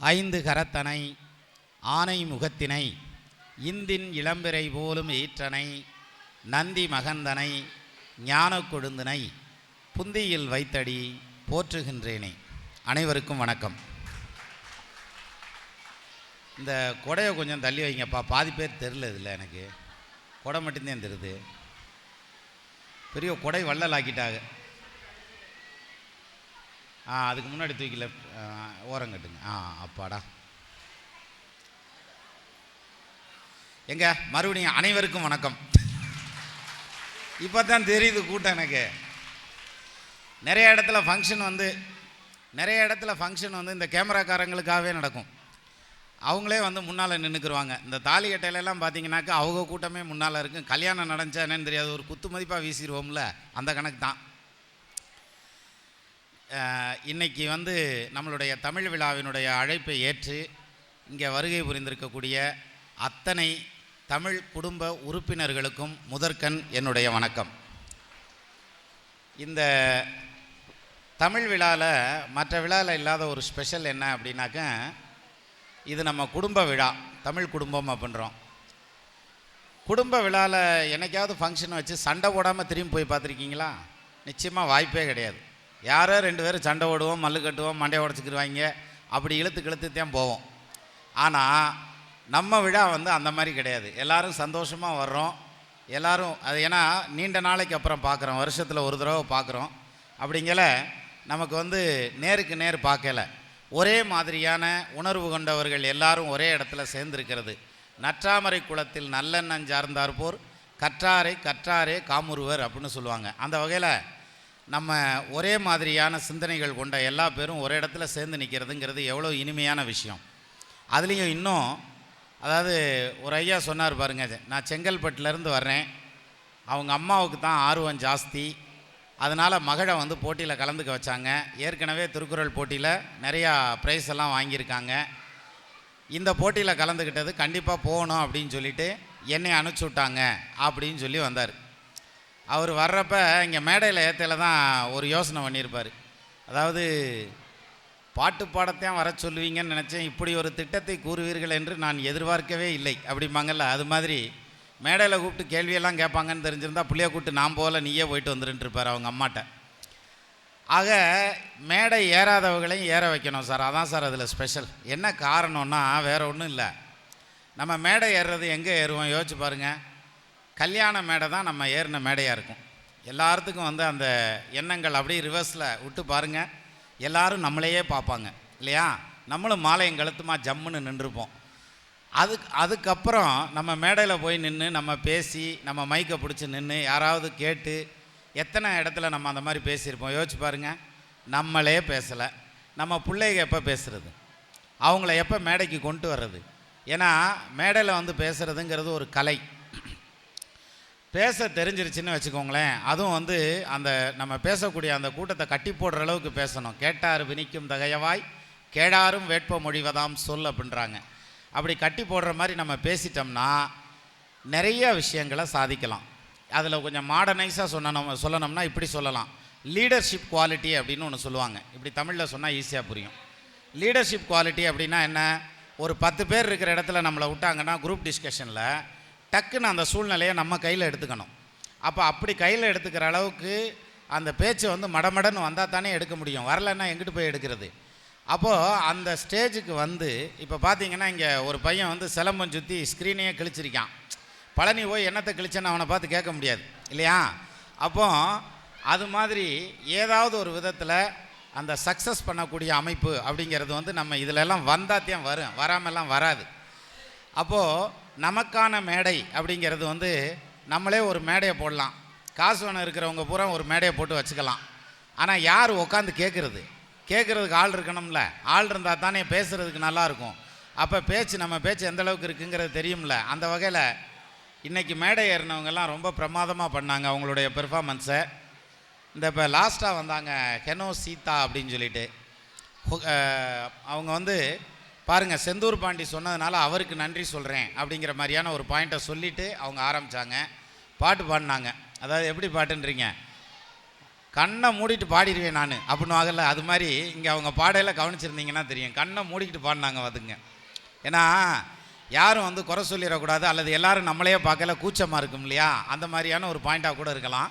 ஐந்து கரத்தனை ஆனை முகத்தினை இந்தின் இளம்பிறை போலும் ஈற்றனை நந்தி மகந்தனை ஞான கொழுந்தனை புந்தியில் வைத்தடி போற்றுகின்றேனே. அனைவருக்கும் வணக்கம். இந்த கொடையை கொஞ்சம் தள்ளி வைங்கப்பா. பாதி பேர் தெரில இதில் எனக்கு. கொடை மட்டும்தான் தெரியுது. பெரிய கொடை வள்ளல் ஆக்கிட்டாங்க ஆ அதுக்கு முன்னாடி தூக்கில ஆ, ஓரம் கட்டுங்க. ஆ அப்பாடா. எங்க மறுபடியும் அனைவருக்கும் வணக்கம். இப்போ தான் தெரியுது கூட்டம் எனக்கு. நிறைய இடத்துல ஃபங்க்ஷன் வந்து நிறைய இடத்துல ஃபங்க்ஷன் வந்து இந்த கேமராக்காரங்களுக்காகவே நடக்கும். அவங்களே வந்து முன்னால் நின்றுக்குருவாங்க இந்த தாலி கட்டையிலலாம் பார்த்தீங்கன்னாக்கா அவங்க கூட்டமே முன்னால் இருக்கும் கல்யாணம் நடந்துச்சா என்னன்னு தெரியாது. ஒரு குத்து மதிப்பாக வீசிடுவோம்ல அந்த கணக்கு தான். இன்னைக்கு வந்து நம்மளுடைய தமிழ் விழாவினுடைய அழைப்பை ஏற்று இங்கே வருகை புரிந்திருக்கக்கூடிய அத்தனை தமிழ் குடும்ப உறுப்பினர்களுக்கும் முதற்கண் என்னுடைய வணக்கம். இந்த தமிழ் விழாவில் மற்ற விழாவில் இல்லாத ஒரு ஸ்பெஷல் என்ன அப்படின்னாக்க இது நம்ம குடும்ப விழா தமிழ் குடும்பம் அப்படின்றோம். குடும்ப விழாவில் என்னைக்காவது ஃபங்க்ஷன் வச்சு சண்டை போடாமல் திரும்பி போய் பார்த்துருக்கீங்களா? நிச்சயமாக வாய்ப்பே கிடையாது. யாரோ ரெண்டு பேரும் சண்டை ஓடுவோம் மல்லு கட்டுவோம் மண்டையை உடச்சிக்கிடுவாங்க அப்படி இழுத்து இழுத்து தான் போவோம். ஆனால் நம்ம விழா வந்து அந்த மாதிரி கிடையாது. எல்லோரும் சந்தோஷமாக வர்றோம். எல்லோரும் அது ஏன்னா நீண்ட நாளைக்கு அப்புறம் பார்க்குறோம் வருஷத்தில் ஒரு தடவை பார்க்குறோம் அப்படிங்கல நமக்கு வந்து நேருக்கு நேர் பார்க்கல ஒரே மாதிரியான உணர்வு கொண்டவர்கள் எல்லாரும் ஒரே இடத்துல சேர்ந்திருக்கிறது. நற்றாமரை குளத்தில் நல்லெண்ணம் சார்ந்தார்போர் கற்றாரை கற்றாரே காமுருவர் அப்படின்னு சொல்லுவாங்க. அந்த வகையில் நம்ம ஒரே மாதிரியான சிந்தனைகள் கொண்ட எல்லா பேரும் ஒரே இடத்துல சேர்ந்து நிற்கிறதுங்கிறது எவ்வளோ இனிமையான விஷயம். அதுலேயும் இன்னும் அதாவது ஒரு ஐயா சொன்னார் பாருங்க நான் செங்கல்பட்டுலேருந்து வர்றேன். அவங்க அம்மாவுக்கு தான் ஆர்வம் ஜாஸ்தி. அதனால் மகளை வந்து போட்டியில் கலந்துக்க வச்சாங்க. ஏற்கனவே திருக்குறள் போட்டியில் நிறையா ப்ரைஸ் எல்லாம் வாங்கியிருக்காங்க. இந்த போட்டியில் கலந்துக்கிட்டது கண்டிப்பாக போகணும் அப்படின்னு சொல்லிட்டு என்னை அனுப்பிச்சி விட்டாங்க அப்படின்னு சொல்லி வந்தார். அவர் வர்றப்ப இங்கே மேடையில் ஏத்தையில தான் ஒரு யோசனை பண்ணியிருப்பார். அதாவது பாட்டு பாடத்தையும் வர சொல்லுவீங்கன்னு நினச்சேன். இப்படி ஒரு திட்டத்தை கூறுவீர்கள் என்று நான் எதிர்பார்க்கவே இல்லை. அப்படிம்பாங்கல்ல அது மாதிரி மேடையில் கூப்பிட்டு கேள்வியெல்லாம் கேட்பாங்கன்னு தெரிஞ்சிருந்தா புள்ளைய கூப்பிட்டு நான் போகல நீயே போயிட்டு வந்துருன்ட்டுருப்பார் அவங்க அம்மாட்ட. ஆக மேடை ஏறாதவங்களையும் ஏற வைக்கணும் சார். அதான் சார் அதில் ஸ்பெஷல் என்ன காரணம்னா வேறு ஒன்றும் இல்லை. நம்ம மேடை ஏறுறது எங்கே ஏறுவோம்? யோசிச்சு பாருங்கள் கல்யாண மேடை தான் நம்ம ஏறின மேடையாக இருக்கும். எல்லாத்துக்கும் வந்து அந்த எண்ணங்கள் அப்படியே ரிவர்ஸில் விட்டு பாருங்கள் எல்லாரும் நம்மளையே பார்ப்பாங்க. இல்லையா? நம்மளும் மாலையும் கழுத்துமா ஜம்முன்னு நின்றுப்போம். அதுக்கு அதுக்கப்புறம் நம்ம மேடையில் போய் நின்று நம்ம பேசி நம்ம மைக்கை பிடிச்சி நின்று யாராவது கேட்டு எத்தனை இடத்துல நம்ம அந்த மாதிரி பேசியிருப்போம்? யோசிச்சு பாருங்கள் நம்மளே பேசலை. நம்ம பிள்ளைக எப்போ பேசுகிறது அவங்கள எப்போ மேடைக்கு கொண்டு வர்றது? ஏன்னா மேடையில் வந்து பேசுகிறதுங்கிறது ஒரு கலை. பேச தெரிஞ்சிருச்சுன்னு வச்சுக்கோங்களேன். அதுவும் வந்து அந்த நம்ம பேசக்கூடிய அந்த கூட்டத்தை கட்டி போடுற அளவுக்கு பேசணும். கேட்டார் வினிக்கும் தகையவாய் கேடாரும் வேட்ப மொழிவதாம் சொல் அப்படின்றாங்க. அப்படி கட்டி போடுற மாதிரி நம்ம பேசிட்டோம்னா நிறைய விஷயங்களை சாதிக்கலாம். அதில் கொஞ்சம் மாடர்னைஸாக சொன்னோம் சொல்லணும்னா இப்படி சொல்லலாம். லீடர்ஷிப் குவாலிட்டி அப்படின்னு ஒன்று சொல்லுவாங்க. இப்படி தமிழில் சொன்னால் ஈஸியாக புரியும். லீடர்ஷிப் குவாலிட்டி அப்படின்னா என்ன? ஒரு பத்து பேர் இருக்கிற இடத்துல நம்மளை விட்டாங்கன்னா குரூப் டிஸ்கஷனில் டக்குன்னு அந்த சூழ்நிலையை நம்ம கையில் எடுத்துக்கணும். அப்போ அப்படி கையில் எடுத்துக்கிற அளவுக்கு அந்த பேச்சு வந்து மடமடன்னு வந்தால் தானே எடுக்க முடியும். வரலைன்னா எங்கிட்டு போய் எடுக்கிறது? அப்போது அந்த ஸ்டேஜுக்கு வந்து இப்போ பார்த்தீங்கன்னா இங்கே ஒரு பையன் வந்து சிலம்பம் சுற்றி ஸ்க்ரீனையே கிழிச்சிருக்கான். பழனி போய் என்னத்தை கிழிச்சேன்னு அவனை பார்த்து கேட்க முடியாது. இல்லையா? அப்போ அது மாதிரி ஏதாவது ஒரு விதத்தில் அந்த சக்ஸஸ் பண்ணக்கூடிய அமைப்பு அப்படிங்கிறது வந்து நம்ம இதிலெல்லாம் வந்தாத்தையும் வரும். வராமலாம் வராது. அப்போது நமக்கான மேடை அப்படிங்கிறது வந்து நம்மளே ஒரு மேடையை போடலாம். காசு வேணும் இருக்கிறவங்க பூரா ஒரு மேடையை போட்டு வச்சுக்கலாம். ஆனால் யார் உட்காந்து கேட்குறது கேட்குறதுக்கு ஆள் இருக்கணும்ல. ஆள் இருந்தால் தானே பேசுகிறதுக்கு நல்லாயிருக்கும் அப்போ பேச்சு நம்ம பேச்சு எந்த அளவுக்கு இருக்குங்கிறது தெரியும்ல. அந்த வகையில் இன்றைக்கி மேடை ஏறினவங்கெல்லாம் ரொம்ப பிரமாதமாக பண்ணாங்க அவங்களுடைய பெர்ஃபார்மன்ஸை இந்த இப்போ லாஸ்ட்டாக வந்தாங்க ஹெனோ சீதா அப்படின்னு சொல்லிட்டு. அவங்க வந்து பாருங்கள் செந்தூர் பாண்டி சொன்னதுனால அவருக்கு நன்றி சொல்கிறேன் அப்படிங்கிற மாதிரியான ஒரு பாயிண்ட்டை சொல்லிவிட்டு அவங்க ஆரம்பித்தாங்க பாட்டு பாடினாங்க. அதாவது எப்படி பாட்டுன்றீங்க? கண்ணை மூடிட்டு பாடிடுவேன் நான் அப்படின்னு ஆகலை அது மாதிரி இங்கே அவங்க பாடையில் கவனிச்சிருந்தீங்கன்னா தெரியும். கண்ணை மூடிக்கிட்டு பாடினாங்க அதுங்க ஏன்னா யாரும் வந்து குறை சொல்லிடக்கூடாது அல்லது எல்லோரும் நம்மளையே பார்க்கல கூச்சமாக இருக்கும் இல்லையா? அந்த மாதிரியான ஒரு பாயிண்ட்டாக கூட இருக்கலாம்.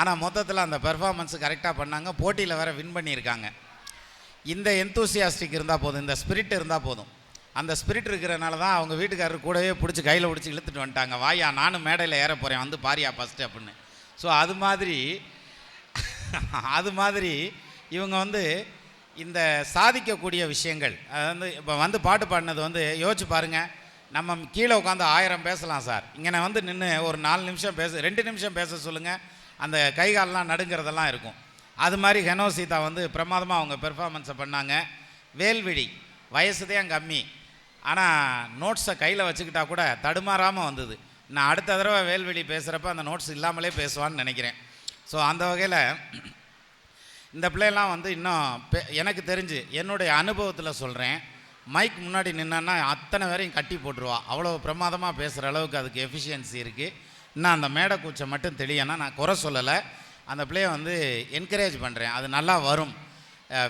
ஆனால் மொத்தத்தில் அந்த பெர்ஃபார்மன்ஸு கரெக்டாக பண்ணாங்க. போட்டியில் வேறு வின் பண்ணியிருக்காங்க. இந்த எந்தூசியாஸ்டிக் இருந்தால் போதும் இந்த ஸ்பிரிட் இருந்தால் போதும். அந்த ஸ்பிரிட் இருக்கிறனால தான் அவங்க வீட்டுக்காரர் கூடவே பிடிச்சி கையில் பிடிச்சி இழுத்துட்டு வந்துட்டாங்க. வாயா நானும் மேடையில் ஏற போகிறேன் வந்து பாரியா ஃபஸ்ட்டு அப்படின்னு. ஸோ அது மாதிரி அது மாதிரி இவங்க வந்து இந்த சாதிக்கக்கூடிய விஷயங்கள் அது வந்து இப்போ வந்து பாட்டு பாடினது வந்து யோசிச்சு பாருங்கள் நம்ம கீழே உட்காந்து ஆயிரம் பேசலாம் சார். இங்கே வந்து நின்று ஒரு நாலு நிமிஷம் பேச ரெண்டு நிமிஷம் பேச சொல்லுங்கள் அந்த கைகாலெலாம் நடுங்கிறதெல்லாம் இருக்கும். அது மாதிரி ஹெனோ சீதா வந்து பிரமாதமாக அவங்க பெர்ஃபார்மன்ஸை பண்ணாங்க. வேல்விழி வயசுதான் கம்மி ஆனால் நோட்ஸை கையில் வச்சுக்கிட்டா கூட தடுமாறாமல் வந்தது. நான் அடுத்த தடவை வேல்வெளி பேசுகிறப்ப அந்த நோட்ஸ் இல்லாமலே பேசுவான்னு நினைக்கிறேன். ஸோ அந்த வகையில் இந்த பிள்ளைலாம் வந்து இன்னும் பெ- எனக்கு தெரிஞ்சு என்னுடைய அனுபவத்தில் சொல்கிறேன் மைக் முன்னாடி நின்னான்னா அத்தனை வரையும் கட்டி போட்டுருவா. அவ்வளோ பிரமாதமாக பேசுகிற அளவுக்கு அதுக்கு எஃபிஷியன்சி இருக்குது இன்னும் அந்த மேடை கூச்சை மட்டும் தெளியனா நான் குறை சொல்லலை. அந்த பிள்ளைய வந்து என்கரேஜ் பண்ணுறேன் அது நல்லா வரும்.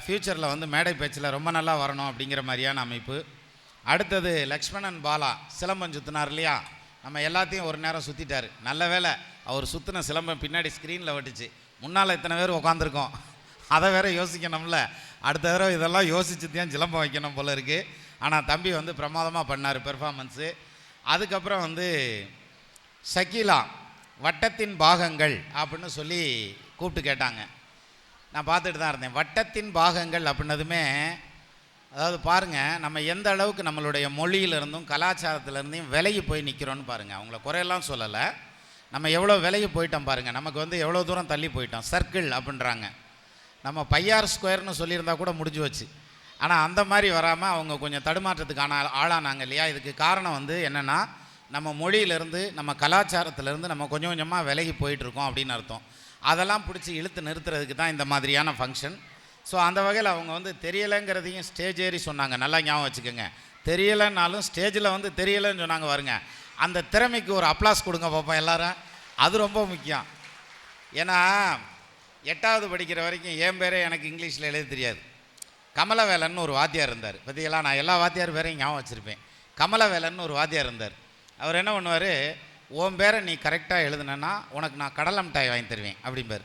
ஃப்யூச்சரில் வந்து மேடை பேச்சில் ரொம்ப நல்லா வரணும் அப்படிங்கிற மாதிரியான அமைப்பு. அடுத்தது லக்ஷ்மணன் பாலா சிலம்பம் சுற்றினார் இல்லையா? நம்ம எல்லாத்தையும் ஒரு நேரம் சுற்றிட்டாரு நல்ல வேளை அவர் சுற்றின சிலம்பம் பின்னாடி ஸ்க்ரீனில் வட்டுச்சு முன்னால் இத்தனை பேர் உட்காந்துருக்கோம் அதை வேற யோசிக்கணும்ல. அடுத்த தடவை இதெல்லாம் யோசிச்சு தான் சிலம்பம் வைக்கணும் போல் இருக்குது ஆனால் தம்பி வந்து பிரமாதமாக பண்ணார் பெர்ஃபார்மன்ஸு அதுக்கப்புறம் வந்து ஷக்கீலா வட்டத்தின் பாகங்கள் அப்படின்னு சொல்லி கூப்பிட்டு கேட்டாங்க. நான் பார்த்துட்டு தான் இருந்தேன். வட்டத்தின் பாகங்கள் அப்படின்னதுமே அதாவது பாருங்கள் நம்ம எந்த அளவுக்கு நம்மளுடைய மொழியிலிருந்தும் கலாச்சாரத்திலேருந்தும் விலகி போய் நிற்கிறோன்னு பாருங்கள் அவங்கள குறையெல்லாம் சொல்லலை. நம்ம எவ்வளோ விலகி போயிட்டோம் பாருங்கள் நமக்கு வந்து எவ்வளோ தூரம் தள்ளி போயிட்டோம். சர்க்கிள் அப்படின்றாங்க. நம்ம பையார் ஸ்கொயர்னு சொல்லியிருந்தா கூட முடிஞ்சு வச்சு ஆனால் அந்த மாதிரி வராமல் அவங்க கொஞ்சம் தடுமாற்றத்துக்கான ஆளானாங்க இல்லையா? இதுக்கு காரணம் வந்து என்னென்னா நம்ம மொழியிலேருந்து நம்ம கலாச்சாரத்திலேருந்து நம்ம கொஞ்சம் கொஞ்சமாக விலகி போயிட்டுருக்கோம் அப்படின்னு அர்த்தம். அதெல்லாம் பிடிச்சி இழுத்து நிறுத்துறதுக்கு தான் இந்த மாதிரியான ஃபங்க்ஷன் ஸோ அந்த வகையில் அவங்க வந்து தெரியலைங்கிறதையும் ஸ்டேஜ் ஏறி சொன்னாங்க. நல்லா ஞாபகம் வச்சுக்கோங்க. தெரியலைன்னாலும் ஸ்டேஜில் வந்து தெரியலைன்னு சொன்னாங்க வருங்க அந்த திறமைக்கு ஒரு அப்ளாஸ் கொடுங்க பார்ப்போம் எல்லாரும். அது ரொம்ப முக்கியம். ஏன்னா எட்டாவது படிக்கிற வரைக்கும் என் பேரே எனக்கு இங்கிலீஷில் எழுத தெரியாது. கமலவேலன் ஒரு வாத்தியார் இருந்தார். பற்றியெல்லாம் நான் எல்லா வாத்தியார் பேரையும் ஞாபகம் வச்சுருப்பேன். கமலவேலன் ஒரு வாத்தியார் இருந்தார். அவர் என்ன பண்ணுவார் உன் பேரை நீ கரெக்டாக எழுதுனேன்னா உனக்கு நான் கடலை மிட்டாய் வாங்கி தருவேன் அப்படிம்பார்.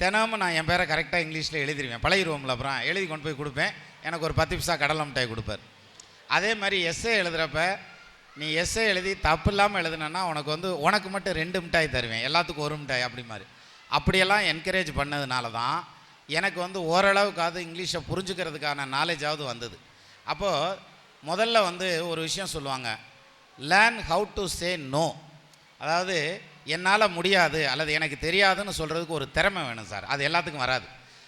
தினமும் நான் என் பேரை கரெக்டாக இங்கிலீஷில் எழுதிருவேன். பழகிருவோம்ல அப்புறம் எழுதி கொண்டு போய் கொடுப்பேன். எனக்கு ஒரு பத்து பிசா கடலை மிட்டாய் கொடுப்பார். அதே மாதிரி எஸ்ஏ எழுதுகிறப்ப நீ எஸ்ஏ எழுதி தப்பு இல்லாமல் எழுதுனேன்னா உனக்கு வந்து உனக்கு மட்டும் ரெண்டு மிட்டாய் தருவேன் எல்லாத்துக்கும் ஒரு மிட்டாய் அப்படி மாதிரி அப்படியெல்லாம் என்கரேஜ் பண்ணதுனால தான் எனக்கு வந்து ஓரளவுக்காவது இங்கிலீஷை புரிஞ்சுக்கிறதுக்கான நாலேஜாவது வந்தது. அப்போது முதல்ல வந்து ஒரு விஷயம் சொல்லுவாங்க learn how to say no அதாவது என்னால் முடியாது அல்லது எனக்கு தெரியாதுன்னு சொல்கிறதுக்கு ஒரு திறமை வேணும் சார். அது எல்லாத்துக்கும் வராது.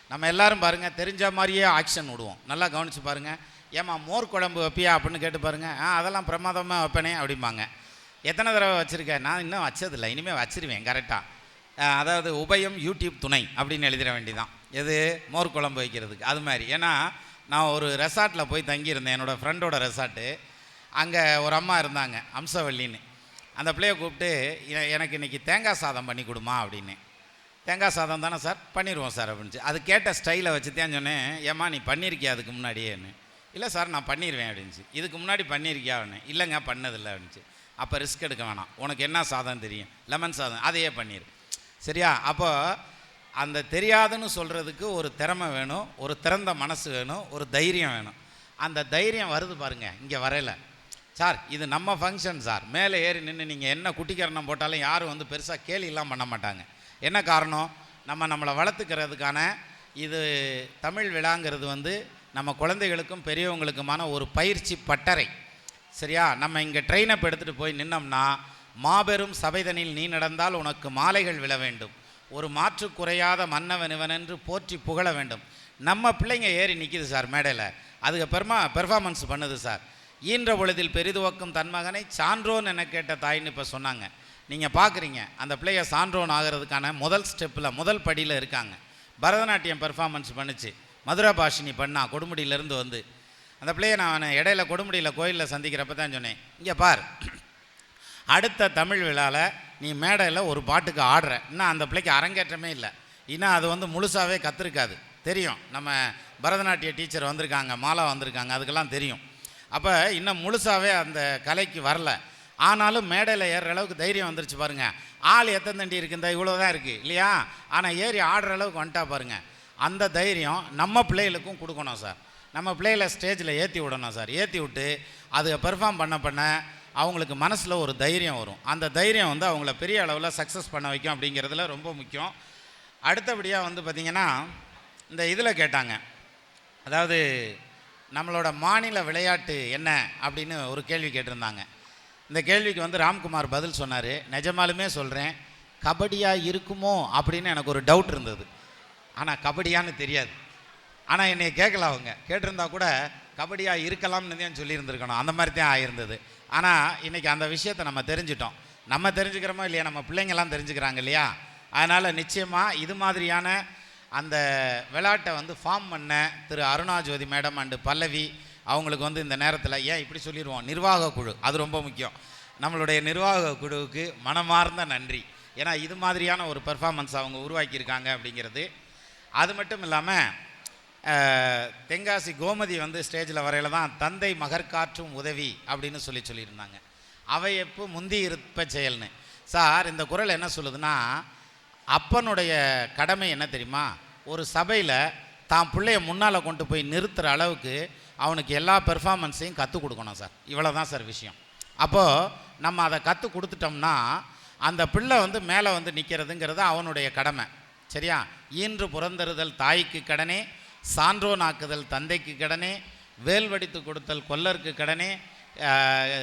நம்ம எல்லாரும் பாருங்கள் தெரிஞ்ச மாதிரியே ஆக்ஷன் விடுவோம். நல்லா கவனித்து பாருங்கள் ஏம்மா மோர் குழம்பு வைப்பியா அப்படின்னு கேட்டு பாருங்கள் ஆ அதெல்லாம் பிரமாதமாக வைப்பேனே அப்படிம்பாங்க. எத்தனை தடவை வச்சுருக்கேன் நான் இன்னும் வச்சதில்லை. இனிமேல் வச்சிருவேன் கரெக்டாக அதாவது உபயம் யூடியூப் துணை அப்படின்னு எழுதிட வேண்டிதான். எது? மோர் குழம்பு வைக்கிறதுக்கு. அது மாதிரி. ஏன்னா நான் ஒரு ரெசார்ட்டில் போய் தங்கியிருந்தேன். என்னோடய ஃப்ரெண்டோட ரெசார்ட்டு அங்கே ஒரு அம்மா இருந்தாங்க அம்சவல்லின்னு. அந்த பிள்ளைய கூப்பிட்டு எனக்கு இன்றைக்கி தேங்காய் சாதம் பண்ணி கொடுமா அப்படின்னு. தேங்காய் சாதம் தானே சார்? பண்ணிடுவோம் சார் அப்படின்ச்சு அது கேட்ட ஸ்டைலை வச்சு தான் சொன்னேன் ஏம்மா நீ பண்ணியிருக்கியா அதுக்கு முன்னாடியேன்னு? இல்லை சார் நான் பண்ணிடுவேன் அப்படின்ச்சு இதுக்கு முன்னாடி பண்ணியிருக்கியா அப்படின்னு. இல்லைங்க பண்ணதில்லை அப்படின்ச்சு அப்போ ரிஸ்க் எடுக்க வேணாம். உனக்கு என்ன சாதம் தெரியும்? லெமன் சாதம். அதையே பண்ணிடு சரியா? அப்போ அந்த தெரியாதுன்னு சொல்கிறதுக்கு ஒரு திறமை வேணும் ஒரு திறந்த மனசு வேணும் ஒரு தைரியம் வேணும். அந்த தைரியம் வருது பாருங்கள் இங்கே வரலை சார் இது நம்ம ஃபங்க்ஷன் சார். மேலே ஏறி நின்று நீங்கள் என்ன குட்டிக்கரணம் போட்டாலும் யாரும் வந்து பெருசாக கேலியெல்லாம் பண்ண மாட்டாங்க. என்ன காரணம்? நம்ம நம்மளை வளர்த்துக்கிறதுக்கான இது தமிழ் விழாங்கிறது வந்து நம்ம குழந்தைகளுக்கும் பெரியவங்களுக்குமான ஒரு பயிற்சி பட்டறை. சரியா? நம்ம இங்கே ட்ரெயின் அப் எடுத்துகிட்டு போய் நின்னோம்னா மாபெரும் சபைதனில் நீ நடந்தால் உனக்கு மாலைகள் விழ வேண்டும். ஒரு மாற்று குறையாத மன்னவன் என்று போற்றி புகழ வேண்டும். நம்ம பிள்ளைங்க ஏறி நிற்கிது சார் மேடையில். அதுக்கு பெருமா பெர்ஃபார்மன்ஸ் பண்ணுது சார். ஈன்ற பொழுதில் பெரிதுவக்கும் தன் மகனை சான்றோன் என கேட்ட தாயின்னு இப்போ சொன்னாங்க. நீங்கள் பார்க்குறீங்க அந்த பிள்ளைய சான்றோன் ஆகிறதுக்கான முதல் ஸ்டெப்பில் முதல் படியில் இருக்காங்க. பரதநாட்டியம் பெர்ஃபார்மன்ஸ் பண்ணுச்சு. மதுரா பாஷினி பண்ணா கொடுமுடியிலேருந்து வந்து. அந்த பிள்ளைய நான் இடையில கொடுமுடியில் கோயிலில் சந்திக்கிறப்ப தான் சொன்னேன். இங்கே பார் அடுத்த தமிழ் விழாவில் நீ மேடையில் ஒரு பாட்டுக்கு ஆடுற. இன்னும் அந்த பிள்ளைக்கு அரங்கேற்றமே இல்லை. இன்னும் அது வந்து முழுசாகவே கற்றுருக்காது தெரியும். நம்ம பரதநாட்டிய டீச்சர் வந்திருக்காங்க மாலா வந்திருக்காங்க அதுக்கெல்லாம் தெரியும். அப்போ இன்னும் முழுசாகவே அந்த கலைக்கு வரல. ஆனாலும் மேடையில் ஏறுற அளவுக்கு தைரியம் வந்துருச்சு பாருங்கள் ஆள் எத்தனை தண்டி இருக்குதா இவ்வளோ தான் இருக்குது இல்லையா? ஆனால் ஏறி ஆடுற அளவுக்கு வந்துட்டா பாருங்க. அந்த தைரியம் நம்ம பிள்ளைகளுக்கும் கொடுக்கணும் சார். நம்ம பிள்ளைகளை ஸ்டேஜில் ஏற்றி விடணும் சார். ஏற்றி விட்டு அது பெர்ஃபார்ம் பண்ண பண்ண அவங்களுக்கு மனசில் ஒரு தைரியம் வரும். அந்த தைரியம் வந்து அவங்கள பெரிய அளவில் சக்ஸஸ் பண்ண வைக்கும் அப்படிங்கிறதுல ரொம்ப முக்கியம். அடுத்தபடியாக வந்து பார்த்திங்கன்னா இந்த இதில் கேட்டாங்க. அதாவது நம்மளோட மாநில விளையாட்டு என்ன அப்படின்னு ஒரு கேள்வி கேட்டிருந்தாங்க. இந்த கேள்விக்கு வந்து ராம்குமார் பதில் சொன்னார். நிஜமாலுமே சொல்கிறேன் கபடியாக இருக்குமோ அப்படின்னு எனக்கு ஒரு டவுட் இருந்தது. ஆனால் கபடியான்னு தெரியாது. ஆனால் என்னை கேட்கல அவங்க. கேட்டிருந்தா கூட கபடியாக இருக்கலாம்னு தான் சொல்லியிருந்துருக்கணும். அந்த மாதிரி தான் ஆயிருந்தது. ஆனால் இன்றைக்கி அந்த விஷயத்தை நம்ம தெரிஞ்சிட்டோம். நம்ம தெரிஞ்சுக்கிறோமோ இல்லையா நம்ம பிள்ளைங்கள்லாம் தெரிஞ்சுக்கிறாங்க இல்லையா? அதனால் நிச்சயமாக இது மாதிரியான அந்த விளையாட்டை வந்து ஃபார்ம் பண்ண திரு அருணாஜோதி மேடம் அண்டு பல்லவி அவங்களுக்கு வந்து இந்த நேரத்தில் ஏன் இப்படி சொல்லிடுவோம் நிர்வாக குழு. அது ரொம்ப முக்கியம். நம்மளுடைய நிர்வாக குழுவுக்கு மனமார்ந்த நன்றி. ஏன்னா இது மாதிரியான ஒரு பெர்ஃபார்மன்ஸ் அவங்க உருவாக்கியிருக்காங்க அப்படிங்கிறது. அது மட்டும் இல்லாமல் தென்காசி கோமதி வந்து ஸ்டேஜில் வரையில் தான் தந்தை மகற்காற்றும் உதவி அப்படின்னு சொல்லி சொல்லியிருந்தாங்க. அவை எப்போ முந்தி இருப்ப செயல்னு. சார் இந்த குரல் என்ன சொல்லுதுன்னா அப்பனுடைய கடமை என்ன தெரியுமா? ஒரு சபையில் தான் பிள்ளைய முன்னால் கொண்டு போய் நிறுத்துகிற அளவுக்கு அவனுக்கு எல்லா பெர்ஃபார்மன்ஸையும் கற்றுக் கொடுக்கணும் சார். இவ்வளோ தான் சார் விஷயம். அப்போது நம்ம அதை கற்றுக் கொடுத்துட்டோம்னா அந்த பிள்ளை வந்து மேலே வந்து நிற்கிறதுங்கிறது அவனுடைய கடமை. சரியா? ஈன்று புறந்தறுதல் தாய்க்கு கடனே சான்றோனாக்குதல் தந்தைக்கு கடனே வேல்வடித்து கொடுத்தல் கொல்லருக்கு கடனே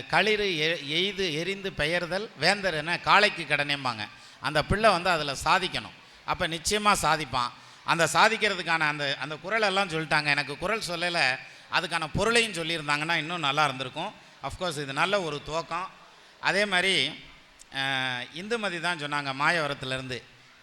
களிறு எ- எய்து எரிந்து பெயர்தல் வேந்தர் என காளைக்கு கடனேம்பாங்க. அந்த பிள்ளை வந்து அதில் சாதிக்கணும். அப்போ நிச்சயமாக சாதிப்பான். அந்த சாதிக்கிறதுக்கான அந்த அந்த குரலெல்லாம் சொல்லிட்டாங்க. எனக்கு குரல் சொல்லலை. அதுக்கான பொருளையும் சொல்லியிருந்தாங்கன்னா இன்னும் நல்லா இருந்திருக்கும். அஃப்கோர்ஸ் இது நல்ல ஒரு துவக்கம். அதே மாதிரி இந்துமதி தான் சொன்னாங்க மாயவரத்துலேருந்து.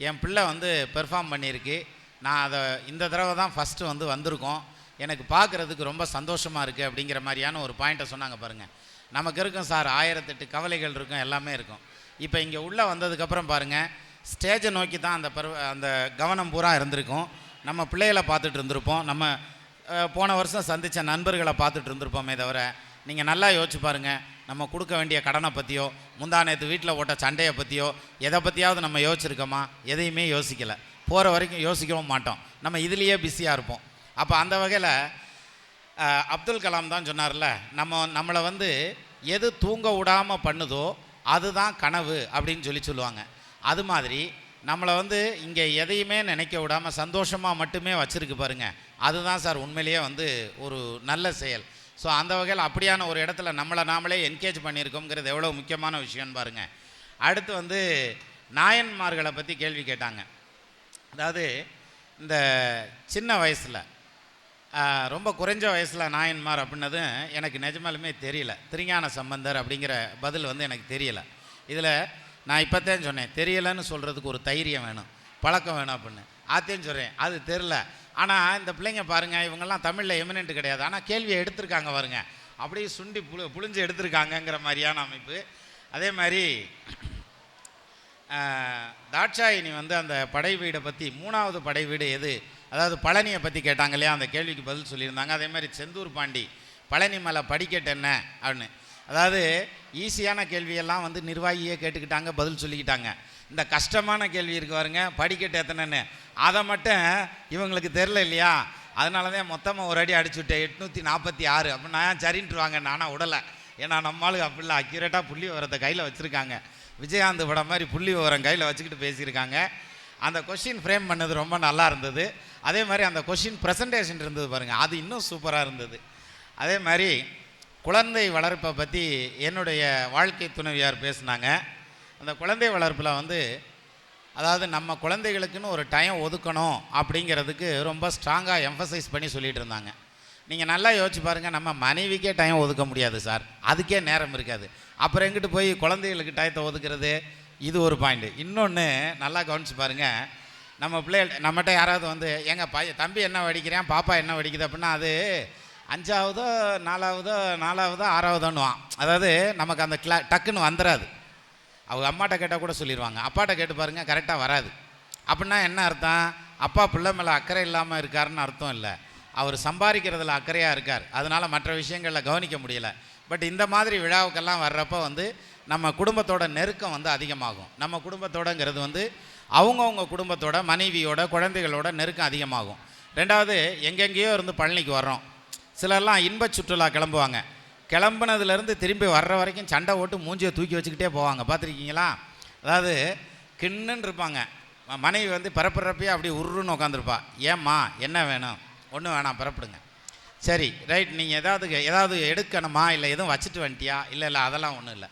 என் பிள்ளை வந்து பெர்ஃபார்ம் பண்ணியிருக்கு. நான் அதை இந்த தடவை தான் ஃபஸ்ட்டு வந்து வந்திருக்கோம். எனக்கு பார்க்குறதுக்கு ரொம்ப சந்தோஷமாக இருக்குது அப்படிங்கிற மாதிரியான ஒரு பாயிண்ட்டை சொன்னாங்க பாருங்கள் நமக்கு இருக்கும் சார் ஆயிரத்தெட்டு கவலைகள் இருக்கும் எல்லாமே இருக்கும். இப்போ இங்கே உள்ளே வந்ததுக்கப்புறம் பாருங்கள் ஸ்டேஜை நோக்கி தான் அந்த பருவ அந்த கவனம் பூரா இருந்திருக்கும். நம்ம பிள்ளைகளை பார்த்துட்டு இருந்திருப்போம். நம்ம போன வருஷம் சந்தித்த நண்பர்களை பார்த்துட்டு இருந்திருப்போமே தவிர நீங்கள் நல்லா யோசிச்சு பாருங்கள் நம்ம கொடுக்க வேண்டிய கடனை பற்றியோ முந்தா நேற்று வீட்டில் ஓட்ட சண்டையை பற்றியோ எதை பற்றியாவது நம்ம யோசிச்சிருக்கோமா? எதையுமே யோசிக்கலை. போகிற வரைக்கும் யோசிக்கவும் மாட்டோம். நம்ம இதுலேயே பிஸியாக இருப்போம். அப்போ அந்த வகையில் அப்துல் கலாம் தான் சொன்னார்ல நம்ம நம்மளை வந்து எது தூங்க விடாமல் பண்ணுதோ அதுதான் கனவு அப்படின்னு சொல்லி சொல்லுவாங்க. அது மாதிரி நம்மளை வந்து இங்கே எதையுமே நினைக்க விடாமல் சந்தோஷமாக மட்டுமே வச்சுருக்கு பாருங்கள் அதுதான் சார் உண்மையிலேயே வந்து ஒரு நல்ல செயல். ஸோ அந்த வகையில் அப்படியான ஒரு இடத்துல நம்மளை நாமளே என்கேஜ் பண்ணியிருக்கோங்கிறது எவ்வளோ முக்கியமான விஷயம்னு பாருங்கள் அடுத்து வந்து நாயன்மார்களை பற்றி கேள்வி கேட்டாங்க. அதாவது இந்த சின்ன வயசில் ரொம்ப குறைஞ்ச வயசில் நாயன்மார் அப்படின்னதும் எனக்கு நிஜமாலுமே தெரியல. திருஞான சம்பந்தர் அப்படிங்கிற பதில் வந்து எனக்கு தெரியல. இதில் நான் இப்போத்தான் சொன்னேன் தெரியலைன்னு சொல்கிறதுக்கு ஒரு தைரியம் வேணும் பழக்கம் வேணும் அப்படின்னு. ஆத்தையும் சொல்கிறேன் அது தெரில ஆனால் இந்த பிள்ளைங்க பாருங்கள் இவங்கெல்லாம் தமிழில் எமினென்ட் கிடையாது. ஆனால் கேள்வியை எடுத்திருக்காங்க பாருங்க. அப்படியே சுண்டி புழு புழிஞ்சு எடுத்திருக்காங்கங்கிற மாதிரியான அமைப்பு. அதே மாதிரி தாட்சாயினி வந்து அந்த படை வீடை பற்றி மூணாவது படை வீடு எது? அதாவது பழனியை பற்றி கேட்டாங்க இல்லையா? அந்த கேள்விக்கு பதில் சொல்லியிருந்தாங்க. அதே மாதிரி செந்தூர் பாண்டி பழனி மலை படிக்கட்டு என்ன? அப்படின்னு. அதாவது ஈஸியான கேள்வியெல்லாம் வந்து நிர்வாகியே கேட்டுக்கிட்டாங்க பதில் சொல்லிக்கிட்டாங்க. இந்த கஷ்டமான கேள்வி இருக்கு பாருங்க படிக்கட்டு எத்தனைன்னு. அதை மட்டும் இவங்களுக்கு தெரில இல்லையா? அதனால தான் மொத்தமாக ஒரு அடி அடிச்சு விட்டேன் எட்நூற்றி நாற்பத்தி ஆறு அப்படின்னா சரின்ட்டுருவாங்க? நானாக விடலை ஏன்னா நம்மளுக்கு அப்படிலாம் அக்யூரேட்டாக புள்ளி விவரத்தை கையில் வச்சுருக்காங்க. விஜயகாந்த் படம் மாதிரி புள்ளி விவரம் கையில் வச்சுக்கிட்டு பேசியிருக்காங்க. அந்த கொஷின் ஃப்ரேம் பண்ணது ரொம்ப நல்லா இருந்தது. அதே மாதிரி அந்த கொஷின் ப்ரெசன்டேஷன் இருந்தது பாருங்கள் அது இன்னும் சூப்பராக இருந்தது. அதே மாதிரி குழந்தை வளர்ப்பை பற்றி என்னுடைய வாழ்க்கை துணைவியார் பேசுனாங்க. அந்த குழந்தை வளர்ப்பில் வந்து அதாவது நம்ம குழந்தைகளுக்குன்னு ஒரு டைம் ஒதுக்கணும் அப்படிங்கிறதுக்கு ரொம்ப ஸ்ட்ராங்காக எம்ஃபசைஸ் பண்ணி சொல்லிகிட்டு இருந்தாங்க. நீங்கள் நல்லா யோசிச்சு பாருங்கள் நம்ம மனைவிக்கே டைம் ஒதுக்க முடியாது சார். அதுக்கே நேரம் இருக்காது. அப்புறம் எங்கிட்டு போய் குழந்தைகளுக்கு டயத்தை ஒதுக்குறது? இது ஒரு பாயிண்ட் இன்னொன்று நல்லா கவனிச்சு பாருங்கள் நம்ம பிள்ளைகள் நம்மகிட்ட யாராவது வந்து எங்கள் பையன் தம்பி என்ன வடிக்கிறேன்? பாப்பா என்ன வடிக்குது? அப்படின்னா அது அஞ்சாவதோ நாலாவதோ நாலாவதோ ஆறாவதோன்னுவான். அதாவது நமக்கு அந்த கிளா டக்குன்னு வந்துடாது அவங்க அம்மாட்ட கேட்டால் கூட சொல்லிடுவாங்க அப்பாட்ட கேட்டு பாருங்கள் கரெக்டாக வராது. அப்படின்னா என்ன அர்த்தம்? அப்பா பிள்ளை மேலே அக்கறை இல்லாமல் இருக்காருன்னு அர்த்தம் இல்லை. அவர் சம்பாதிக்கிறதுல அக்கறையாக இருக்கார். அதனால் மற்ற விஷயங்களில் கவனிக்க முடியல. பட் இந்த மாதிரி விழாவுக்கெல்லாம் வர்றப்போ வந்து நம்ம குடும்பத்தோட நெருக்கம் வந்து அதிகமாகும். நம்ம குடும்பத்தோடங்கிறது வந்து அவங்கவுங்க குடும்பத்தோட மனைவியோட குழந்தைகளோட நெருக்கம் அதிகமாகும். ரெண்டாவது எங்கெங்கேயோ இருந்து பழனிக்கு வர்றோம். சிலர்லாம் இன்ப சுற்றுலா கிளம்புவாங்க. கிளம்புனதுலேருந்து திரும்பி வர்ற வரைக்கும் சண்டை ஓட்டு மூஞ்சியை தூக்கி வச்சுக்கிட்டே போவாங்க. பார்த்துருக்கீங்களா? அதாவது கிண்ணுன்னு இருப்பாங்க. மனைவி வந்து பிறப்புறப்பே அப்படி உருன்னு உட்காந்துருப்பா ஏம்மா என்ன வேணும்? ஒன்றும் வேணாம் பிறப்பிடுங்க. சரி ரைட் நீங்கள் ஏதாவது ஏதாவது எடுக்கணுமா? இல்லை எதுவும் வச்சுட்டு வந்துட்டியா? இல்லை இல்லை அதெல்லாம் ஒன்றும் இல்லை.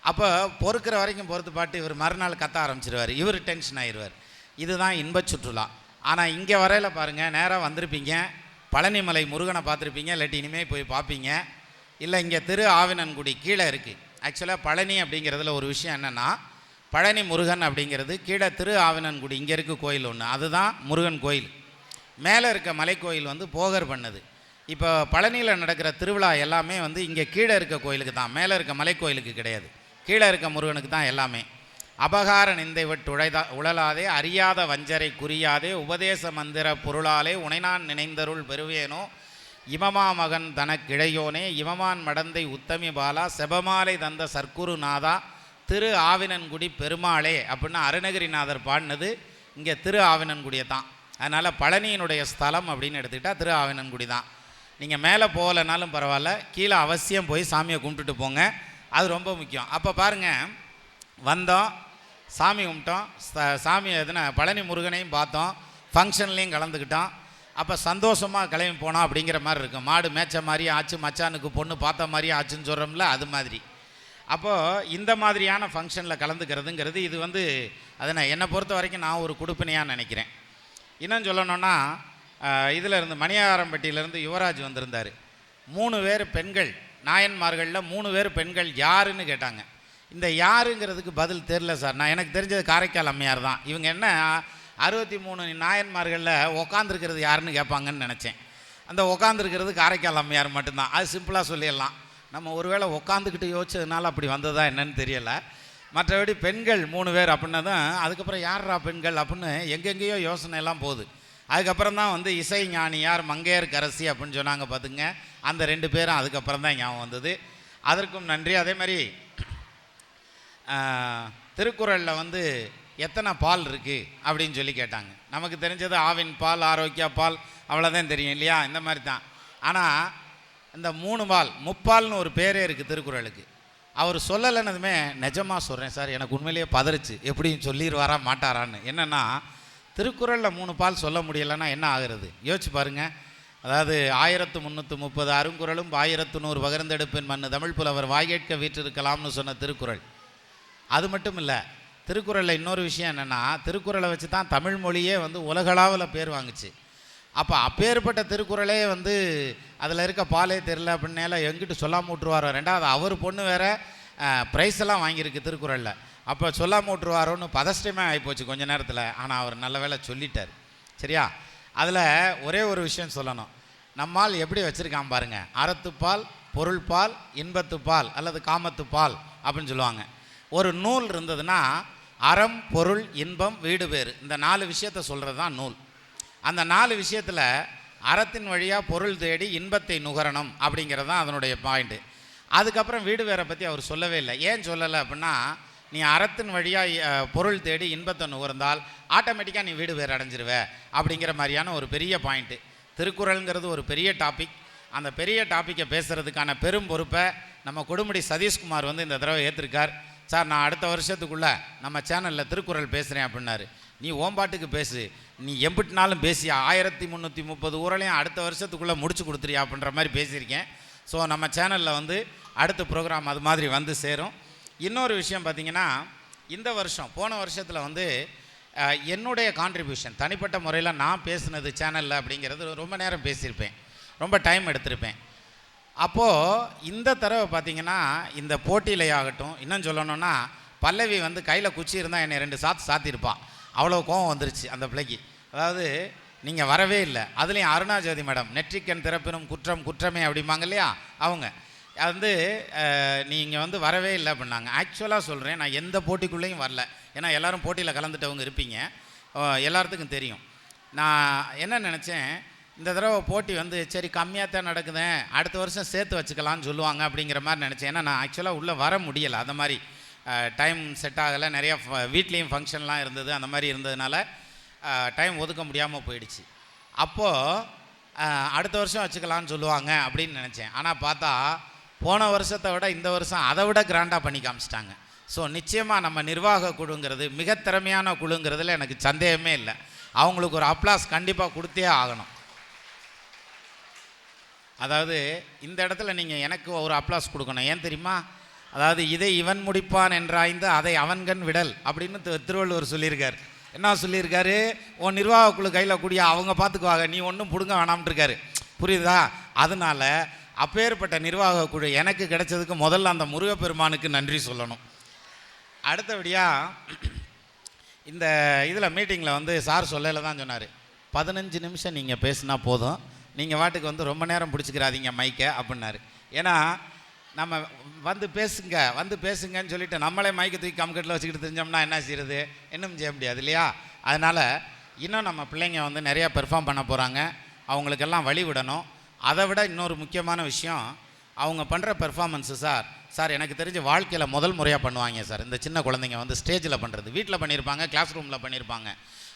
அப்போ பொறுக்கிற வரைக்கும் பொறுத்து பாட்டு இவர் மறுநாள் கத்த ஆரம்பிச்சிருவார். இவர் டென்ஷன் ஆயிடுவார். இதுதான் இன்பச் சுற்றுலா. ஆனால் இங்கே வரையில் பாருங்கள் நேராக வந்திருப்பீங்க. பழனிமலை முருகனை பார்த்துருப்பீங்க இல்லாட்டி இனிமேல் போய் பார்ப்பீங்க. இல்லை இங்கே திரு ஆவினன்குடி கீழே இருக்குது ஆக்சுவலாக பழனி அப்படிங்கிறதுல ஒரு விஷயம் என்னென்னா பழனி முருகன் அப்படிங்கிறது கீழே திரு ஆவினன்குடி இங்கே இருக்க கோயில் ஒன்று அதுதான் முருகன் கோயில். மேலே இருக்க மலைக்கோயில் வந்து போகர் பண்ணது. இப்போ பழனியில் நடக்கிற திருவிழா எல்லாமே வந்து இங்கே கீழே இருக்க கோயிலுக்கு தான் மேலே இருக்க மலைக்கோயிலுக்கு கிடையாது. கீழே இருக்க முருகனுக்கு தான் எல்லாமே. அபகார நிந்தை விட்டு உழைதா உழலாதே அறியாத வஞ்சரை குறியாதே உபதேச மந்திர பொருளாலே உனைநான் நினைந்தருள் பெறுவேனோ? இமமா மகன் தனக்கிழையோனே இமமான் மடந்தை உத்தமி பாலா செபமாலை தந்த சர்க்குருநாதா திரு ஆவினன்குடி பெருமாளே அப்படின்னு அருணகிரிநாதர் பாடினது இங்கே திரு ஆவினன்குடியை தான். அதனால் பழனியினுடைய ஸ்தலம் அப்படின்னு எடுத்துக்கிட்டால் திரு ஆவினன்குடி தான். நீங்கள் மேலே போகலைனாலும் பரவாயில்ல கீழே அவசியம் போய் சாமியை கும்பிட்டுட்டு போங்க. அது ரொம்ப முக்கியம். அப்போ பாருங்கள் வந்தோம் சாமி கும்பிட்டோம். சாமி எதுனா பழனி முருகனையும் பார்த்தோம். ஃபங்க்ஷன்லேயும் கலந்துக்கிட்டோம். அப்போ சந்தோஷமாக கிளம்பி போனோம் அப்படிங்கிற மாதிரி இருக்கும். மாடு மேய்ச்ச மாதிரியே ஆச்சு மச்சானுக்கு பொண்ணு பார்த்த மாதிரியே ஆச்சுன்னு சொல்கிறோம்ல அது மாதிரி. அப்போது இந்த மாதிரியான ஃபங்க்ஷனில் கலந்துக்கிறதுங்கிறது இது வந்து அதை நான் என்னை பொறுத்த வரைக்கும் நான் ஒரு குடுப்பினையாக நினைக்கிறேன். இன்னும் சொல்லணும்னா இதில் இருந்து மணியாரம்பட்டியிலேருந்து யுவராஜ் வந்திருந்தார். மூணு பேர் பெண்கள் நாயன்மார்களில் மூணு பேர் பெண்கள் யாருன்னு கேட்டாங்க. இந்த யாருங்கிறதுக்கு பதில் தெரில சார். நான் எனக்கு தெரிஞ்சது காரைக்கால் அம்மையார் தான். இவங்க என்ன அறுபத்தி மூணு நாயன்மார்களில் உக்காந்துருக்கிறது யாருன்னு கேட்பாங்கன்னு நினச்சேன். அந்த உக்காந்துருக்கிறது காரைக்கால் அம்மையார் மட்டும்தான். அது சிம்பிளாக சொல்லிடலாம். நம்ம ஒருவேளை உட்காந்துக்கிட்டு யோசிச்சதுனால அப்படி வந்ததா என்னன்னு தெரியலை. மற்றபடி பெண்கள் மூணு பேர் அப்படின்னதும் அதுக்கப்புறம் யார்ரா பெண்கள் அப்படின்னு எங்கெங்கேயோ யோசனை எல்லாம் போகுது. அதுக்கப்புறம் தான் வந்து இசை ஞானியார் மங்கையர் கரசி அப்படின்னு சொன்னாங்க பார்த்துங்க அந்த ரெண்டு பேரும் அதுக்கப்புறம் தான் ஞாபகம் வந்தது. அதற்கும் நன்றி. அதே மாதிரி திருக்குறளில் வந்து எத்தனை பால் இருக்குது அப்படின்னு சொல்லி கேட்டாங்க. நமக்கு தெரிஞ்சது ஆவின் பால் ஆரோக்கிய பால் அவ்வளோதான் தெரியும் இல்லையா? இந்த மாதிரி தான். ஆனால் இந்த மூணு பால் முப்பால்னு ஒரு பேரே இருக்குது திருக்குறளுக்கு. அவர் சொல்லலைன்னதுமே நிஜமாக சொல்கிறேன் சார் எனக்கு உண்மையிலேயே பதறிச்சு. எப்படியும் சொல்லிடுவாரா மாட்டாரான்னு. என்னென்னா திருக்குறளில் மூணு பால் சொல்ல முடியலைன்னா என்ன ஆகுறது? யோசிச்சு பாருங்கள் அதாவது ஆயிரத்து முந்நூற்று முப்பது அருங்குறளும் ஆயிரத்து நூறு பகிர்ந்தெடுப்பின் மண்ணு தமிழ் புலவர் வாய்கேட்க வீற்றிருக்கலாம்னு சொன்ன திருக்குறள். அது மட்டும் இல்லை திருக்குறளில் இன்னொரு விஷயம் என்னென்னா திருக்குறளை வச்சு தான் தமிழ் மொழியே வந்து உலகளாவில் பேர் வாங்குச்சு. அப்போ அப்பேற்பட்ட திருக்குறளே வந்து அதில் இருக்க பாலே தெரில அப்படின்னால எங்கிட்டு சொல்லாம விட்டுருவாரோ ரெண்டாவது அவர் பொண்ணு வேற ப்ரைஸ் எல்லாம் வாங்கியிருக்கு திருக்குறளில். அப்போ சொல்லாம விட்டுருவாரோன்னு பதஷ்டமே ஆகிப்போச்சு கொஞ்ச நேரத்தில். ஆனால் அவர் நல்ல வேலை சொல்லிட்டார். சரியா? அதில் ஒரே ஒரு விஷயம் சொல்லணும். நம்மால் எப்படி வச்சுருக்கான் பாருங்கள் அறத்துப்பால் பொருள்பால் இன்பத்துப்பால் அல்லது காமத்துப்பால் அப்படின்னு சொல்லுவாங்க. ஒரு நூல் இருந்ததுன்னா அறம் பொருள் இன்பம் வீடு பேர் இந்த நாலு விஷயத்த சொல்கிறது தான் நூல். அந்த நாலு விஷயத்தில் அறத்தின் வழியாக பொருள் தேடி இன்பத்தை நுகரணும் அப்படிங்கிறது தான் அதனுடைய பாயிண்ட்டு அதுக்கப்புறம் வீடு வேரை பற்றி அவர் சொல்லவே இல்லை. ஏன் சொல்லலை அப்படின்னா நீ அறத்தின் வழியாக பொருள் தேடி இன்பத்தை நுகர்ந்தால் ஆட்டோமேட்டிக்காக நீ வீடு வேறு அடைஞ்சிருவ அப்படிங்கிற மாதிரியான ஒரு பெரிய பாயிண்ட்டு திருக்குறள்ங்கிறது ஒரு பெரிய டாபிக் அந்த பெரிய டாப்பிக்கை பேசுகிறதுக்கான பெரும் பொறுப்பை நம்ம கொடுமுடி சதீஷ்குமார் வந்து இந்த தடவை ஏற்றிருக்கார் சார் நான் அடுத்த வருஷத்துக்குள்ளே நம்ம சேனலில் திருக்குறள் பேசுகிறேன் அப்படின்னாரு. நீ ஓம்பாட்டுக்கு பேசு. நீ எம்பிட்டினாலும் பேசி ஆயிரத்தி முந்நூற்றி முப்பது ஊரலையும் அடுத்த வருஷத்துக்குள்ளே முடிச்சு கொடுத்துறியா அப்படின்ற மாதிரி பேசியிருக்கேன். ஸோ நம்ம சேனலில் வந்து அடுத்த ப்ரோக்ராம் அது மாதிரி வந்து சேரும். இன்னொரு விஷயம் பார்த்தீங்கன்னா இந்த வருஷம் போன வருஷத்தில் வந்து என்னுடைய கான்ட்ரிபியூஷன் தனிப்பட்ட முறையில் நான் பேசுனது சேனலில் அப்படிங்கிறது ரொம்ப நேரம் பேசியிருப்பேன். ரொம்ப டைம் எடுத்திருப்பேன். அப்போது இந்த தடவை பார்த்தீங்கன்னா இந்த போட்டியிலே ஆகட்டும் இன்னும் சொல்லணும்னா பல்லவி வந்து கையில் குச்சி இருந்தால் என்னை ரெண்டு சாத்து சாத்தியிருப்பான் அவ்வளோ கோவம் வந்துருச்சு அந்த பிள்ளைக்கு. அதாவது நீங்கள் வரவே இல்லை. அதுலேயும் அருணாஜோதி மேடம் நெற்றிக்கண் திறப்பினும் குற்றம் குற்றமே அப்படிம்பாங்க இல்லையா? அவங்க. வந்து நீங்கள் வந்து வரவே இல்லை அப்படின்னாங்க. ஆக்சுவலாக சொல்கிறேன் நான் எந்த போட்டிக்குள்ளேயும் வரல. ஏன்னா எல்லாரும் போட்டியில் கலந்துட்டவங்க இருப்பீங்க. எல்லாத்துக்கும் தெரியும். நான் என்ன நினச்சேன் இந்த தடவை போட்டி வந்து சரி கம்மியாக தான் நடக்குதேன் அடுத்த வருஷம் சேர்த்து வச்சுக்கலாம்னு சொல்லுவாங்க அப்படிங்கிற மாதிரி நினச்சேன். ஏன்னா நான் ஆக்சுவலாக உள்ளே வர முடியலை. அந்த மாதிரி டைம் செட் ஆகலை. நிறையா ஃப- வீட்லேயும் ஃபங்க்ஷன்லாம் இருந்தது. அந்த மாதிரி இருந்ததுனால டைம் ஒதுக்க முடியாமல் போயிடுச்சு. அப்போது அடுத்த வருஷம் வச்சுக்கலாம்னு சொல்லுவாங்க அப்படின்னு நினச்சேன். ஆனால் பார்த்தா போன வருஷத்தை விட இந்த வருஷம் அதை விட கிராண்டாக பண்ணி காமிச்சிட்டாங்க. ஸோ நிச்சயமாக நம்ம நிர்வாக குழுங்கிறது மிக திறமையான குழுங்கிறதுல எனக்கு சந்தேகமே இல்லை. அவங்களுக்கு ஒரு அப்ளாஸ் கண்டிப்பாக கொடுத்தே ஆகணும். அதாவது இந்த இடத்துல நீங்கள் எனக்கு ஒரு அப்ளாஸ் கொடுக்கணும். ஏன் தெரியுமா? அதாவது இதை இவன் முடிப்பான் என்றாய்ந்து அதை அவன்கண் விடல் அப்படின்னு திரு- திருவள்ளுவர் சொல்லியிருக்கார். என்ன சொல்லியிருக்காரு? உன் நிர்வாக குழு கையில் கூடிய அவங்க பார்த்துக்குவாங்க நீ ஒன்றும் பிடுங்க வேணாம்னு இருக்காரு. புரியுதா? அதனால அப்பேற்பட்ட நிர்வாக குழு எனக்கு கிடைச்சதுக்கு முதல்ல அந்த முருகப்பெருமானுக்கு நன்றி சொல்லணும். அடுத்தபடியாக இந்த இதில் மீட்டிங்கில் வந்து சார் சொல்லல தான் சொன்னார். பதினஞ்சு நிமிஷம் நீங்கள் பேசுனா போதும். நீங்கள் வாட்டுக்கு வந்து ரொம்ப நேரம் பிடிச்சிக்கிறாதீங்க மைக்கை அப்படின்னாரு. ஏன்னா நம்ம வந்து பேசுங்க வந்து பேசுங்கன்னு சொல்லிட்டு நம்மளே மைக்கை தூக்கி கம்கட்டில் வச்சுக்கிட்டு தெரிஞ்சோம்னா என்ன செய்யறது இன்னும் செய்ய முடியாது இல்லையா? அதனால் இன்னும் நம்ம பிள்ளைங்க வந்து நிறையா பெர்ஃபார்ம் பண்ண போகிறாங்க அவங்களுக்கெல்லாம் வழி விடணும். அதை விட இன்னொரு முக்கியமான விஷயம் அவங்க பண்ணுற பெர்ஃபார்மன்ஸு சார் சார் எனக்கு தெரிஞ்ச வாழ்க்கையில் முதல் முறையாக பண்ணுவாங்க சார் இந்த சின்ன குழந்தைங்க வந்து ஸ்டேஜில் பண்ணுறது வீட்டில் பண்ணியிருப்பாங்க கிளாஸ் ரூமில் பண்ணியிருப்பாங்க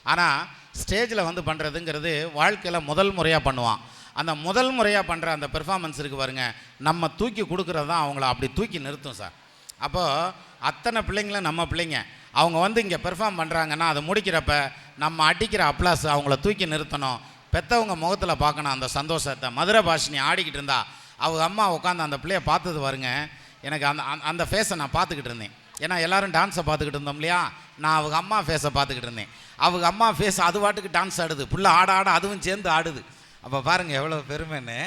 ஆனால் ஸ்டேஜில் வந்து பண்ணுறதுங்கிறது வாழ்க்கையில் முதல் முறையாக பண்ணுவான். அந்த முதல் முறையாக பண்ணுற அந்த பெர்ஃபார்மன்ஸ் இருக்குது பாருங்கள் நம்ம தூக்கி கொடுக்குறது தான் அவங்கள அப்படி தூக்கி நிறுத்தும் சார். அப்போது அத்தனை பிள்ளைங்களும் நம்ம பிள்ளைங்க. அவங்க வந்து இங்கே பெர்ஃபார்ம் பண்ணுறாங்கன்னா அதை முடிக்கிறப்ப நம்ம அடிக்கிற அப்ளாஸ் அவங்கள தூக்கி நிறுத்தணும். பெற்றவங்க முகத்தில் பார்க்கணும் அந்த சந்தோஷத்தை. மதுரை பாஷினி ஆடிக்கிட்டு இருந்தா அவங்க அம்மா உட்காந்து அந்த பிள்ளைய பார்த்தது பாருங்க எனக்கு அந்த அந்த- அந்த ஃபேஸை நான் பார்த்துக்கிட்டு இருந்தேன். ஏன்னா எல்லாரும் டான்ஸை பார்த்துக்கிட்டு இருந்தோம் இல்லையா? நான் அவங்க அம்மா ஃபேஸை பார்த்துக்கிட்டு இருந்தேன். அவங்க அம்மா ஃபேஸ் அது பாட்டுக்கு டான்ஸ் ஆடுது. புள்ள ஆட ஆட அதுவும் சேர்ந்து ஆடுது. அப்போ பாருங்கள் எவ்வளோ பெருமைன்னு.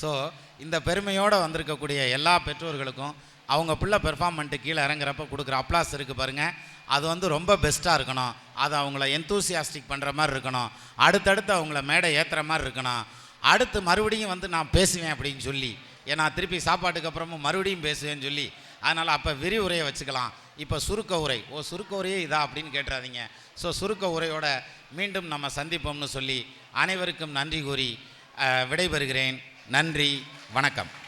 ஸோ இந்த பெருமையோடு வந்திருக்கக்கூடிய எல்லா பெற்றோர்களுக்கும் அவங்க பிள்ளை பெர்ஃபார்மெண்ட்டு கீழே இறங்குறப்ப கொடுக்குற அப்ளாஸ் இருக்குது பாருங்கள் அது வந்து ரொம்ப பெஸ்ட்டாக இருக்கணும். அது அவங்கள எந்தூசியாஸ்டிக் பண்ணுற மாதிரி இருக்கணும். அடுத்தடுத்து அவங்கள மேடை ஏற்றுற மாதிரி இருக்கணும். அடுத்து மறுபடியும் வந்து நான் பேசுவேன் அப்படின்னு சொல்லி. ஏன்னா திருப்பி சாப்பாட்டுக்கு அப்புறமும் மறுபடியும் பேசுவேன்னு சொல்லி. அதனால் அப்போ விரிவுரையை வச்சுக்கலாம். இப்போ சுருக்க உரை. ஓ சுருக்க உரையே இதா அப்படின்னு கேட்டுறாதீங்க. ஸோ சுருக்க உரையோட மீண்டும் நம்ம சந்திப்போம்னு சொல்லி அனைவருக்கும் நன்றி கூறி விடைபெறுகிறேன். நன்றி வணக்கம்.